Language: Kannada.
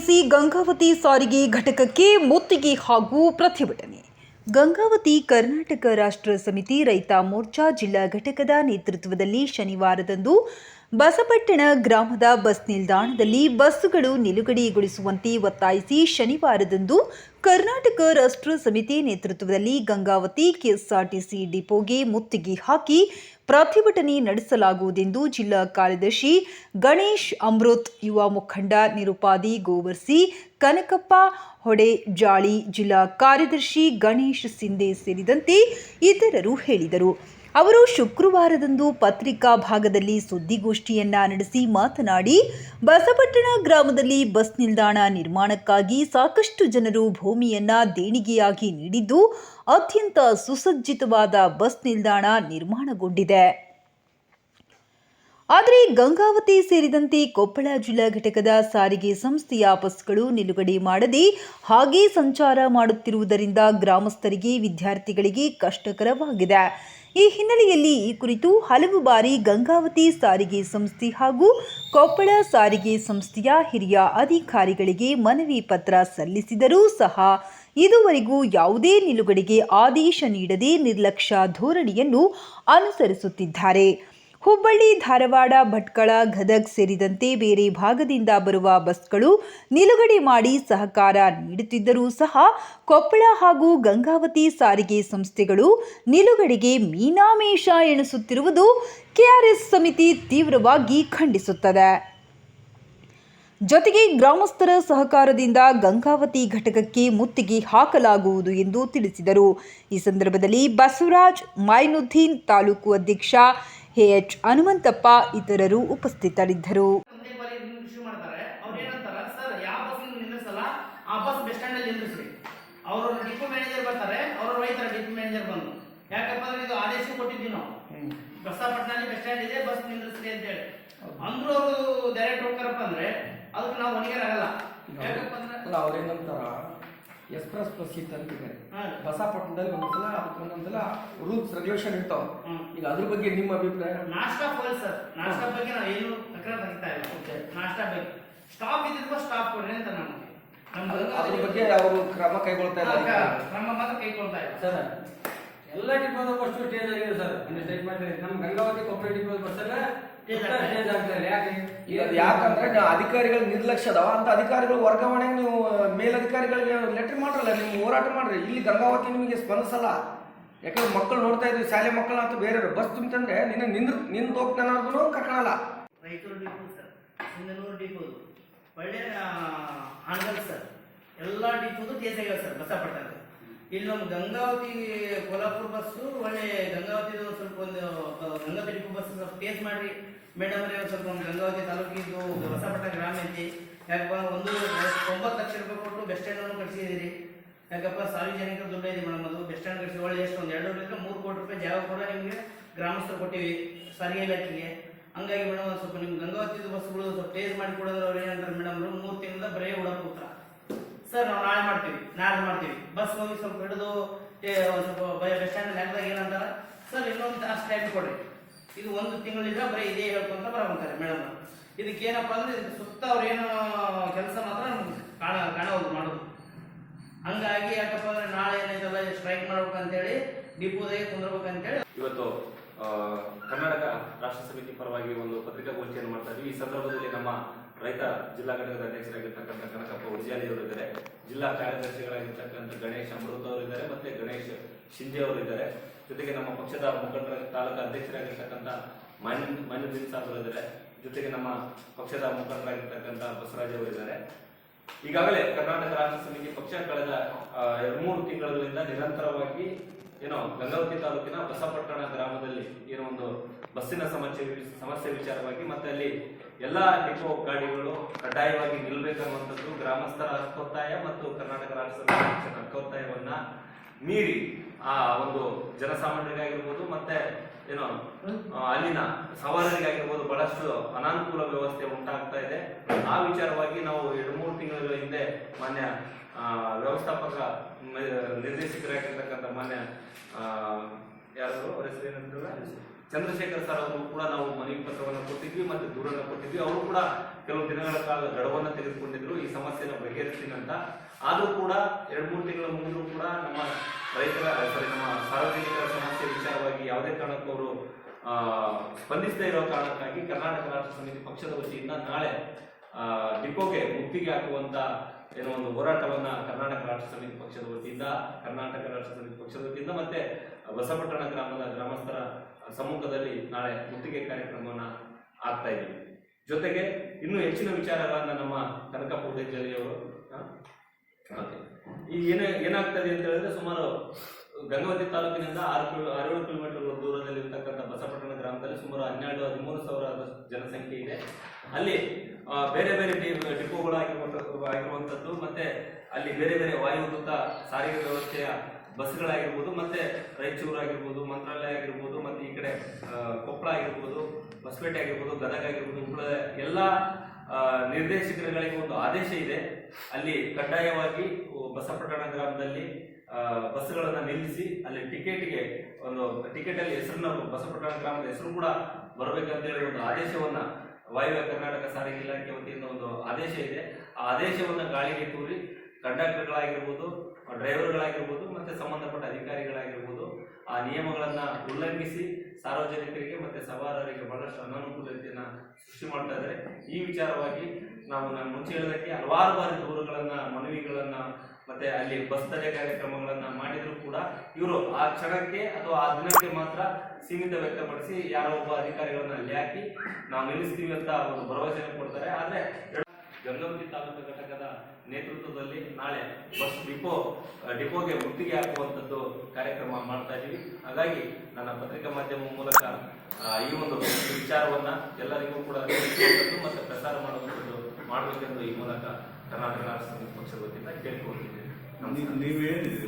ಆಗ್ರಹಿಸಿ ಗಂಗಾವತಿ ಸಾರಿಗೆ ಘಟಕಕ್ಕೆ ಮುತ್ತಿಗೆ ಹಾಗೂ ಪ್ರತಿಭಟನೆ. ಗಂಗಾವತಿ ಕರ್ನಾಟಕ ರಾಷ್ಟ್ರ ಸಮಿತಿ ರೈತ ಮೋರ್ಚಾ ಜಿಲ್ಲಾ ಘಟಕದ ನೇತೃತ್ವದಲ್ಲಿ ಶನಿವಾರದಂದು ಬಸಪಟ್ಟಣ ಗ್ರಾಮದ ಬಸ್ ನಿಲ್ದಾಣದಲ್ಲಿ ಬಸ್ಸುಗಳು ನಿಲುಗಡೆಗೊಳಿಸುವಂತೆ ಒತ್ತಾಯಿಸಿ ಶನಿವಾರದಂದು ಕರ್ನಾಟಕ ರಾಷ್ಟ್ರ ಸಮಿತಿ ನೇತೃತ್ವದಲ್ಲಿ ಗಂಗಾವತಿ ಕೆಎಸ್ಆರ್ಟಿಸಿ ಡಿಪೋಗೆ ಮುತ್ತಿಗೆ ಹಾಕಿ ಪ್ರತಿಭಟನೆ ನಡೆಸಲಾಗುವುದೆಂದು ಜಿಲ್ಲಾ ಕಾರ್ಯದರ್ಶಿ ಗಣೇಶ್ ಅಮೃತ್, ಯುವ ಮುಖಂಡ ನಿರುಪಾದಿ ಗೋವರ್ಸಿ, ಕನಕಪ್ಪ ಹೊಡೆ ಜಾಳಿ ಜಿಲ್ಲಾ ಕಾರ್ಯದರ್ಶಿ ಗಣೇಶ್ ಸಿಂಧೆ ಸೇರಿದಂತೆ ಇತರರು ಹೇಳಿದರು. ಅವರು ಶುಕ್ರವಾರದಂದು ಪತ್ರಿಕಾ ಭಾಗದಲ್ಲಿ ಸುದ್ದಿಗೋಷ್ಠಿಯನ್ನ ನಡೆಸಿ ಮಾತನಾಡಿ, ಬಸಪಟ್ಟಣ ಗ್ರಾಮದಲ್ಲಿ ಬಸ್ ನಿಲ್ದಾಣ ನಿರ್ಮಾಣಕ್ಕಾಗಿ ಸಾಕಷ್ಟು ಜನರು ಭೂಮಿಯನ್ನ ದೇಣಿಗೆಯಾಗಿ ನೀಡಿದ್ದು, ಅತ್ಯಂತ ಸುಸಜ್ಜಿತವಾದ ಬಸ್ ನಿಲ್ದಾಣ ನಿರ್ಮಾಣಗೊಂಡಿದೆ. ಆದರೆ ಗಂಗಾವತಿ ಸೇರಿದಂತೆ ಕೊಪ್ಪಳ ಜಿಲ್ಲಾ ಘಟಕದ ಸಾರಿಗೆ ಸಂಸ್ಥೆಯ ಬಸ್ಗಳು ನಿಲುಗಡೆ ಮಾಡದೆ ಹಾಗೇ ಸಂಚಾರ ಮಾಡುತ್ತಿರುವುದರಿಂದ ಗ್ರಾಮಸ್ಥರಿಗೆ ವಿದ್ಯಾರ್ಥಿಗಳಿಗೆ ಕಷ್ಟಕರವಾಗಿದೆ. ಈ ಹಿನ್ನೆಲೆಯಲ್ಲಿ ಈ ಕುರಿತು ಹಲವು ಬಾರಿ ಗಂಗಾವತಿ ಸಾರಿಗೆ ಸಂಸ್ಥೆ ಹಾಗೂ ಕೊಪ್ಪಳ ಸಾರಿಗೆ ಸಂಸ್ಥೆಯ ಹಿರಿಯ ಅಧಿಕಾರಿಗಳಿಗೆ ಮನವಿ ಪತ್ರ ಸಲ್ಲಿಸಿದರೂ ಸಹ ಇದುವರೆಗೂ ಯಾವುದೇ ನಿಲುಗಡೆಗೆ ಆದೇಶ ನೀಡದೆ ನಿರ್ಲಕ್ಷ್ಯ ಧೋರಣೆಯನ್ನು ಅನುಸರಿಸುತ್ತಿದ್ದಾರೆ. ಹುಬ್ಬಳ್ಳಿ, ಧಾರವಾಡ, ಭಟ್ಕಳ, ಗದಗ್ ಸೇರಿದಂತೆ ಬೇರೆ ಭಾಗದಿಂದ ಬರುವ ಬಸ್ಗಳು ನಿಲುಗಡೆ ಮಾಡಿ ಸಹಕಾರ ನೀಡುತ್ತಿದ್ದರೂ ಸಹ ಕೊಪ್ಪಳ ಹಾಗೂ ಗಂಗಾವತಿ ಸಾರಿಗೆ ಸಂಸ್ಥೆಗಳು ನಿಲುಗಡೆಗೆ ಮೀನಾಮೇಷ ಎಣಿಸುತ್ತಿರುವುದು ಕೆಆರ್ಎಸ್ ಸಮಿತಿ ತೀವ್ರವಾಗಿ ಖಂಡಿಸುತ್ತದೆ. ಜೊತೆಗೆ ಗ್ರಾಮಸ್ಥರ ಸಹಕಾರದಿಂದ ಗಂಗಾವತಿ ಘಟಕಕ್ಕೆ ಮುತ್ತಿಗೆ ಹಾಕಲಾಗುವುದು ಎಂದು ತಿಳಿಸಿದರು. ಈ ಸಂದರ್ಭದಲ್ಲಿ ಬಸವರಾಜ್ ಮೈನುದ್ದೀನ್ ತಾಲೂಕು ಅಧ್ಯಕ್ಷ ಎಚ್. ಹನುಮಂತಪ್ಪ ಇತರರು ಉಪಸ್ಥಿತರಿದ್ದರು. ಅವ್ರು ಸರ್ ಯಾವ ಬಸ್ ನಿಲ್ಲಿಸಲ್ಲ? ಆ ಬಸ್ ಬಸ್ ಸ್ಟ್ಯಾಂಡ್ ಅಲ್ಲಿ ನಿಲ್ಲಿಸ್ರಿ. ಅವರು ಡಿಪೋ ಮ್ಯಾನೇಜರ್ ಬರ್ತಾರೆ. ಅವರು ಒಯ್ತಾರೆ ಡಿಪೋ ಮ್ಯಾನೇಜರ್ ಬಂದು ಯಾಕಪ್ಪ ಅಂದ್ರೆ ಇದು ಆದೇಶ ಕೊಟ್ಟಿದ್ವಿ ನಾವು ಬಸ್ಸಾಪಟ್ನಲ್ಲಿ ಬಸ್ ಸ್ಟ್ಯಾಂಡ್ ಇದೆ ಬಸ್ ನಿಲ್ಲಿಸ್ರಿ ಅಂತ ಹೇಳಿ. ಅಂದ್ರೂ ಅವರು ಡೈರೆಕ್ಟ್ ಹೋಗ್ತಾರಪ್ಪ ಅಂದ್ರೆ ಅದಕ್ಕೆ ನಾವು ಹೊಣೆಗಾರ ಆಗಲ್ಲ ಯಾಕಪ್ಪ ಅಂದ್ರೆ ಅವ್ರೇನಂತಾರ ಎಕ್ಸ್ಪ್ರೆಸ್ ಬಸ್ ಇತ್ತು ಅಂತ ಇದೆ ಬಸಾಪಟ್ಟಣದಲ್ಲಿ ಒಂದ್ಸಲ ಅದಕ್ಕೆ ಒಂದೊಂದ್ಸಲ ರೂಲ್ಸ್ ರೆಗ್ಯುಲೇಷನ್ ಇರ್ತಾವ. ಈಗ ಅದ್ರ ಬಗ್ಗೆ ನಿಮ್ಮ ಅಭಿಪ್ರಾಯ? ನಾಷ್ಟಾ ಫೋಲ್ ಸರ್ ನಾಷ್ಟಾ ಬಗ್ಗೆ ನಾವು ಏನು ತಕರಾರು ತೆಗಿತಾ ಇಲ್ಲ. ನಾಷ್ಟಾ ಬಗ್ಗೆ ಸ್ಟಾಪ್ ಇದ್ದಿದ್ವ ಸ್ಟಾಪ್ ಕೊಡ್ರಿ ಅಂತ ನಮ್ಗೆ. ಅದ್ರ ಬಗ್ಗೆ ಅವರು ಕ್ರಮ ಕೈಗೊಳ್ತಾ ಇಲ್ಲ ಕ್ರಮ ಮಾತ್ರ ಕೈಗೊಳ್ತಾ ಇಲ್ಲ. ಸರ್ ಎಲ್ಲ ಡಿಪೋದ ಬಸ್ ಚೇಂಜ್ ಆಗಿದೆ ಸರ್ ಅಂದ್ರೆ ಸ್ಟೇಟ್ ಮಾಡಿದ್ರೆ ನಮ್ಮ ಗಂಗಾವತಿ ಡಿಪೋ ಬಸ್ ಯಾಕಂದ್ರೆ ನೀವು ಅಧಿಕಾರಿಗಳ ನಿರ್ಲಕ್ಷ್ಯ ಅದಾವ ಅಂತ ಅಧಿಕಾರಿಗಳು ವರ್ಗಾವಣೆಗೆ ನೀವು ಮೇಲಧಿಕಾರಿಗಳಿಗೆ ಲೆಟರ್ ಮಾಡ್ರಲ್ಲ, ನೀವು ಹೋರಾಟ ಮಾಡ್ರಿ. ಇಲ್ಲಿ ಗಂಗಾವತಿ ನಿಮಗೆ ಸ್ಪಂದಿಸಲ್ಲ. ಯಾಕಂದ್ರೆ ಮಕ್ಕಳು ನೋಡ್ತಾ ಇದ್ವಿ, ಶಾಲೆ ಮಕ್ಕಳನ್ನ ಅಂತ ಬೇರೆ ಬಸ್ ತುಂಬಿತಂದ್ರೆ ನಿನ್ನ ನಿಂದ್ರ ನಿಂದ ಹೋಗ್ತಾನ ಕರ್ಕೊಳಲ್ಲ. Depot sir ಡಿಪೋದು. ಒಳ್ಳೆ ಹಣದಲ್ಲಿ ಸರ್. ಎಲ್ಲ ಡಿಪೋದು ಕೇಸ್ ಸರ್ ಬಸಪಟ್ಟಣ ಇಲ್ಲಿ ನಮ್ಮ ಗಂಗಾವತಿ ಕೊಲ್ಲಾಪುರ ಬಸ್ಸು ಒಳ್ಳೆ ಗಂಗಾವತಿ ಸ್ವಲ್ಪ ಒಂದು ಗಂಗಾವತಿ ಬಸ್ ಸ್ವಲ್ಪ ಕೇಸ್ ಮಾಡ್ರಿ. ಮೇಡಮ್ ಅವರೇ, ಸ್ವಲ್ಪ ಒಂದು ಗಂಗಾವತಿ ತಾಲೂಕಿದ್ದು ಹೊಸಪಟ್ಟ ಗ್ರಾಮ ಐತಿ. ಯಾಕಪ್ಪ, ಒಂದು ತೊಂಬತ್ತು ಲಕ್ಷ ರೂಪಾಯಿ ಕೊಟ್ಟು ಬೆಸ್ಟ್ ಸ್ಟ್ಯಾಂಡ್ ಕಟ್ಸಿದ್ದೀರಿ. ಯಾಕಪ್ಪ ಸಾರ್ವಜನಿಕರ ದುಡ್ಡು ಇದೆ ಮೇಡಮ್ ಅದು. ಬೆಸ್ಟ್ ಸ್ಟ್ಯಾಂಡ್ ಕಟ್ಸಿ ಒಳ್ಳೆ ಎಷ್ಟು? ಒಂದು ಎರಡು ಲಕ್ಷ ಮೂರು ಕೋಟಿ ರೂಪಾಯಿ ಜಾಗ ಕೂಡ ನಿಮಗೆ ಗ್ರಾಮಸ್ಥರು ಕೊಟ್ಟಿವಿ, ಸಾರಿಗೆ ಇಲಾಖೆಗೆ. ಹಂಗಾಗಿ ಮೇಡಮ್, ಸ್ವಲ್ಪ ನಿಮ್ಗೆ ಗಂಗಾವತಿ ಬಸ್ಗಳು ಸ್ವಲ್ಪ ಪೇಸ್ ಮಾಡಿ ಕೊಡೋದ್ರೆ ಅವ್ರು ಏನಂತಾರೆ ಮೇಡಮ್ ಮೂರು ತಿಂಗಳ ಬರೀ ಉಡಕ್ಕೆ ಹೋಗ್ತಾರ ಸರ್, ನಾವು ನಾಳೆ ಮಾಡ್ತೀವಿ ನಾಳೆ ಮಾಡ್ತೀವಿ. ಬಸ್ ಹೋಗಿ ಸ್ವಲ್ಪ ಹಿಡಿದು ಸ್ವಲ್ಪ ಬಸ್ ಸ್ಟ್ಯಾಂಡ್ ಹಾಕಿದಾಗ ಏನಂತಾರ? ಸರ್, ಇನ್ನೊಂದು ತಾಸು ಟೈಮ್ ಕೊಡ್ರಿ ಇದು ಒಂದು ತಿಂಗಳಿಂದ ಬರೀ ಇದೇ ಹೇಳ್ಕೊಂತ ಬರಬೇಕಾರೆ ಮೇಡಮ್. ಇದಕ್ಕೆ ಏನಪ್ಪಾ ಅಂದ್ರೆ, ಇದಕ್ಕೆ ಸುತ್ತ ಅವ್ರು ಏನು ಕೆಲಸ ಮಾತ್ರ ಕಾಣ ಕಾಣಬಹುದು ಮಾಡೋದು. ಹಂಗಾಗಿ ಯಾಕಪ್ಪ ಅಂದ್ರೆ ನಾಳೆ ಏನೈತಲ್ಲ ಸ್ಟ್ರೈಕ್ ಮಾಡ್ಬೇಕಂತೇಳಿ, ಡಿಪೋದಾಗೆ ಕುಂದ್ರಬೇಕಂತೇಳಿ. ಇವತ್ತು ಕರ್ನಾಟಕ ರಾಷ್ಟ್ರ ಸಮಿತಿ ಪರವಾಗಿ ಒಂದು ಪತ್ರಿಕಾಗೋಷ್ಠಿಯನ್ನು ಮಾಡ್ತಾ ಇದ್ವಿ. ಈ ಸಂದರ್ಭದಲ್ಲಿ ನಮ್ಮ ರೈತ ಜಿಲ್ಲಾ ಘಟಕದ ಅಧ್ಯಕ್ಷರಾಗಿರ್ತಕ್ಕಂಥ ಕನಕಪ್ಪ ಉರ್ಜಾಲಿ ಅವರು ಇದ್ದಾರೆ ಜಿಲ್ಲಾ ಕಾರ್ಯದರ್ಶಿಗಳಾಗಿರ್ತಕ್ಕಂಥ ಗಣೇಶ್ ಅಮೃತ ಅವರು ಇದ್ದಾರೆ ಮತ್ತೆ ಗಣೇಶ್ ಶಿಂಧೆ ಅವರು ಇದ್ದಾರೆ ಜೊತೆಗೆ ನಮ್ಮ ಪಕ್ಷದ ಮುಖಂಡರ ತಾಲೂಕು ಅಧ್ಯಕ್ಷರಾಗಿರ್ತಕ್ಕಂಥ ಮಾನ್ಯ ಸಾಬ್ ಅವರು ಇದ್ದಾರೆ ಜೊತೆಗೆ ನಮ್ಮ ಪಕ್ಷದ ಮುಖಂಡರಾಗಿರ್ತಕ್ಕಂಥ ಬಸವರಾಜ್ ಅವರು ಇದ್ದಾರೆ ಈಗಾಗಲೇ ಕರ್ನಾಟಕ ರಾಜ್ಯ ಸಮಿತಿ ಪಕ್ಷ ಕಳೆದ ಎರಡು ಮೂರು ತಿಂಗಳಿಂದ ನಿರಂತರವಾಗಿ ಏನೋ ಗಂಗಾವತಿ ತಾಲೂಕಿನ ಬಸಪಟ್ಟಣ ಗ್ರಾಮದಲ್ಲಿ ಏನೋ ಒಂದು ಬಸ್ಸಿನ ಸಮಸ್ಯೆ ಸಮಸ್ಯೆ ವಿಚಾರವಾಗಿ ಮತ್ತೆ ಅಲ್ಲಿ ಎಲ್ಲ ಡಿಪೋ ಗಾಡಿಗಳು ಕಡ್ಡಾಯವಾಗಿ ನಿಲ್ಲಬೇಕನ್ನುವಂಥದ್ದು ಗ್ರಾಮಸ್ಥರ ಹಕ್ಕೊತ್ತಾಯ ಮತ್ತು ಕರ್ನಾಟಕ ರಾಜ್ಯ ಸರ್ಕಾರ ಒತ್ತಾಯವನ್ನ ಮೀರಿ ಆ ಒಂದು ಜನಸಾಮಾನ್ಯರಿಗಾಗಿರ್ಬೋದು ಮತ್ತೆ ಏನೋ ಅಲ್ಲಿನ ಸವಾರರಿಗಾಗಿರ್ಬೋದು ಬಹಳಷ್ಟು ಅನಾನುಕೂಲ ವ್ಯವಸ್ಥೆ ಉಂಟಾಗ್ತಾ ಇದೆ. ಆ ವಿಚಾರವಾಗಿ ನಾವು ಎರಡು ಮೂರು ತಿಂಗಳ ಹಿಂದೆ ಮಾನ್ಯ ವ್ಯವಸ್ಥಾಪಕ ನಿರ್ದೇಶಕರಾಗಿರ್ತಕ್ಕಂಥ ಮಾನ್ಯ ಯಾರು ಹೆಸರು ಏನಂದ್ರೆ ಚಂದ್ರಶೇಖರ್ ಸರ್ ಅವರು ಕೂಡ ನಾವು ಮನವಿ ಪತ್ರವನ್ನು ಕೊಟ್ಟಿದ್ವಿ ಮತ್ತು ದೂರನ್ನು ಕೊಟ್ಟಿದ್ವಿ. ಅವರು ಕೂಡ ಕೆಲವು ದಿನಗಳ ಕಾಲ ಗಡವನ್ನು ತೆಗೆದುಕೊಂಡಿದ್ರು. ಈ ಸಮಸ್ಯೆನ ಬಗೆಹರಿಸ್ತೀನಿ ಅಂತ. ಆದರೂ ಕೂಡ ಎರಡು ಮೂರು ತಿಂಗಳ ಮುಂದೂ ಕೂಡ ನಮ್ಮ ರೈತರ ಸಾರಿ ನಮ್ಮ ಸಾರ್ವಜನಿಕರ ಸಮಸ್ಯೆ ವಿಚಾರವಾಗಿ ಯಾವುದೇ ಕಾರಣಕ್ಕೂ ಅವರು ಸ್ಪಂದಿಸದೇ ಇರೋ ಕಾರಣಕ್ಕಾಗಿ ಕರ್ನಾಟಕ ರಾಷ್ಟ್ರ ಸಮಿತಿ ಪಕ್ಷದ ವತಿಯಿಂದ ನಾಳೆ ಡಿಪೋಗೆ ಮುತ್ತಿಗೆ ಹಾಕುವಂತ ಏನೋ ಒಂದು ಹೋರಾಟವನ್ನ ಕರ್ನಾಟಕ ರಾಷ್ಟ್ರ ಸಮಿತಿ ಪಕ್ಷದ ವತಿಯಿಂದ, ಕರ್ನಾಟಕ ರಾಷ್ಟ್ರ ಸಮಿತಿ ಪಕ್ಷದ ವತಿಯಿಂದ ಮತ್ತೆ ಬಸಪಟ್ಟಣ ಗ್ರಾಮದ ಗ್ರಾಮಸ್ಥರ ಸಮ್ಮುಖದಲ್ಲಿ ನಾಳೆ ಮುತ್ತಿಗೆ ಕಾರ್ಯಕ್ರಮವನ್ನು ಆಗ್ತಾ ಇದ್ದೀವಿ ಜೊತೆಗೆ ಇನ್ನೂ ಹೆಚ್ಚಿನ ವಿಚಾರಗಳನ್ನು ನಮ್ಮ ಕನಕ ಪೂಜೆಯವರು ಈಗ ಈ ಏನೇ, ಏನಾಗ್ತದೆ ಅಂತ ಹೇಳಿದ್ರೆ ಸುಮಾರು ಗಂಗಾವತಿ ತಾಲೂಕಿನಿಂದ ಆರು ಕಿಲೋ ಅರವತ್ತು ಕಿಲೋಮೀಟರ್ ದೂರದಲ್ಲಿ ಇರ್ತಕ್ಕಂಥ ಬಸಪಟ್ಟಣ ಗ್ರಾಮದಲ್ಲಿ ಸುಮಾರು ಹನ್ನೆರಡು, ಹದಿಮೂರು ಸಾವಿರ ಜನಸಂಖ್ಯೆ ಇದೆ. ಅಲ್ಲಿ ಬೇರೆ ಬೇರೆ ಡಿ- ಡಿಪೋಗಳು ಆಗಿರುವಂಥದ್ದು ಆಗಿರುವಂಥದ್ದು, ಮತ್ತೆ ಅಲ್ಲಿ ಬೇರೆ ಬೇರೆ ವಾಯುಭೂತ ಸಾರಿಗೆ ವ್ಯವಸ್ಥೆಯ ಬಸ್ಗಳಾಗಿರ್ಬೋದು, ಮತ್ತೆ ರಾಯಚೂರು ಆಗಿರ್ಬೋದು ಮಂತ್ರಾಲಯ ಆಗಿರ್ಬೋದು ಮತ್ತೆ ಈ ಕಡೆ ಕೊಪ್ಪಳ ಆಗಿರ್ಬೋದು ಹೊಸಪೇಟೆ ಆಗಿರ್ಬೋದು, ಗದಗ ಆಗಿರ್ಬೋದು ಹುಬ್ಬಳ್ಳಿ ಎಲ್ಲ ನಿರ್ದೇಶಕರುಗಳಿಗೆ ಒಂದು ಆದೇಶ ಇದೆ. ಅಲ್ಲಿ ಕಡ್ಡಾಯವಾಗಿ ಬಸಪಟ್ಟಣ ಗ್ರಾಮದಲ್ಲಿ ಬಸ್ಗಳನ್ನು ನಿಲ್ಲಿಸಿ, ಅಲ್ಲಿ ಟಿಕೆಟ್ಗೆ ಒಂದು ಟಿಕೆಟ್ ಅಲ್ಲಿ ಹೆಸರನ್ನ ಬಸಪಟ್ಟಣ ಗ್ರಾಮದ ಹೆಸರು ಕೂಡ ಬರಬೇಕಂತೇಳಿ ಒಂದು ಆದೇಶವನ್ನ ವಾಯುವ್ಯ ಕರ್ನಾಟಕ ಸಾರಿಗೆ ಇಲಾಖೆ ವತಿಯಿಂದ ಒಂದು ಆದೇಶ ಇದೆ. ಆ ಆದೇಶವನ್ನು ಗಾಳಿಗೆ ತೂರಿ ಕಂಡಕ್ಟರ್ಗಳಾಗಿರ್ಬೋದು ಡ್ರೈವರ್ಗಳಾಗಿರ್ಬೋದು, ಮತ್ತೆ ಸಂಬಂಧಪಟ್ಟ ಅಧಿಕಾರಿಗಳಾಗಿರ್ಬೋದು, ಆ ನಿಯಮಗಳನ್ನ ಉಲ್ಲಂಘಿಸಿ ಸಾರ್ವಜನಿಕರಿಗೆ ಮತ್ತೆ ಸವಾರರಿಗೆ ಬಹಳಷ್ಟು ಅನಾನುಕೂಲತೆಯನ್ನ ಸೃಷ್ಟಿ ಮಾಡ್ತಾ ಇದ್ದಾರೆ. ಈ ವಿಚಾರವಾಗಿ ನಾವು ನಾನು ಮುಂಚೆ ಹೇಳೋದಕ್ಕೆ ಹಲವಾರು ಬಾರಿ ದೂರುಗಳನ್ನ, ಮನವಿಗಳನ್ನ, ಮತ್ತೆ ಅಲ್ಲಿ ಬಸ್ ತಡೆ ಕಾರ್ಯಕ್ರಮಗಳನ್ನ ಮಾಡಿದ್ರು ಕೂಡ ಇವರು ಆ ಕ್ಷಣಕ್ಕೆ ಅಥವಾ ಆ ದಿನಕ್ಕೆ ಮಾತ್ರ ಸೀಮಿತ ವ್ಯಕ್ತಪಡಿಸಿ ಯಾರೋ ಒಬ್ಬ ಅಧಿಕಾರಿಗಳನ್ನ ಅಲ್ಲಿ ಹಾಕಿ ನಾವು ನಿಲ್ಲಿಸ್ತೀವಿ ಅಂತ ಒಂದು ಭರವಸೆ ಕೊಡ್ತಾರೆ. ಆದ್ರೆ ಗಂಗಾವತಿ ತಾಲೂಕು ಘಟಕದ ನೇತೃತ್ವದಲ್ಲಿ ನಾಳೆ ಬಸ್ ಡಿಪೋ ಡಿಪೋಗೆ ಮುತ್ತಿಗೆ ಹಾಕುವಂಥದ್ದು ಕಾರ್ಯಕ್ರಮ ಮಾಡ್ತಾ ಇದ್ದೀವಿ ಹಾಗಾಗಿ ನನ್ನ ಪತ್ರಿಕಾ ಮಾಧ್ಯಮ ಮೂಲಕ ಈ ಒಂದು ವಿಚಾರವನ್ನ ಎಲ್ಲರಿಗೂ ಕೂಡ ಮತ್ತು ಪ್ರಸಾರ ಮಾಡುವಂಥದ್ದು ಮಾಡಬೇಕೆಂದು ಈ ಮೂಲಕ ಕರ್ನಾಟಕ ರಾಷ್ಟ್ರ ಪಕ್ಷದ ವತಿಯಿಂದ ನಮಸ್ಕಾರ. ನೀವು ಹೇಳಿದ್ರಿ.